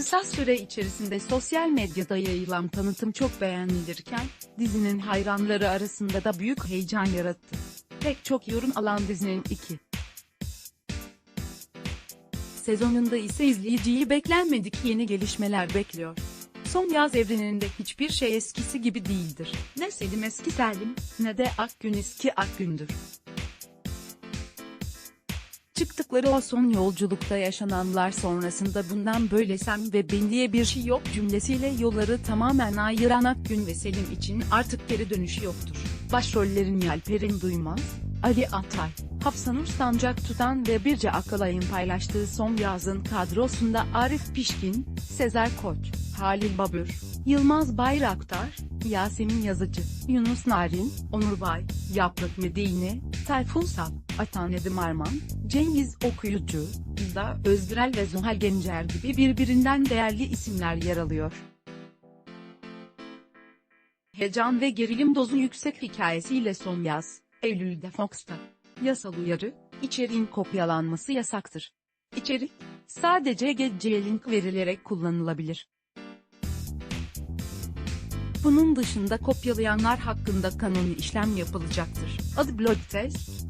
Kısa süre içerisinde sosyal medyada yayılan tanıtım çok beğenilirken, dizinin hayranları arasında da büyük heyecan yarattı. Pek çok yorum alan dizinin 2. Sezonunda ise izleyiciyi beklenmedik yeni gelişmeler bekliyor. Son yaz evreninde hiçbir şey eskisi gibi değildir. Ne Selim eski Selim, ne de Akgün eski Akgün'dür. Çıktıkları o son yolculukta yaşananlar sonrasında bundan böyle sen ve ben diye bir şey yok cümlesiyle yolları tamamen ayıran Akgün ve Selim için artık geri dönüşü yoktur. Başrollerin Yalper'in Duymaz, Ali Atay, Hafsanur Sancak tutan ve Birce Akalay'ın paylaştığı son yazın kadrosunda Arif Pişkin, Sezer Koç, Halil Babür, Yılmaz Bayraktar, Yasemin Yazıcı, Yunus Narin, Onur Bay, Yaprak Medine, Tayfun Sal, Atan Nedim Arman, Cengiz Okuyucu, İzda Özgürel ve Zuhal Gencer gibi birbirinden değerli isimler yer alıyor. Heyecan ve gerilim dozu yüksek hikayesiyle son yaz, Eylül'de Fox'ta. Yasal uyarı, içeriğin kopyalanması yasaktır. İçerik, sadece GC link verilerek kullanılabilir. Bunun dışında kopyalayanlar hakkında kanuni işlem yapılacaktır. Adı Bloodtest,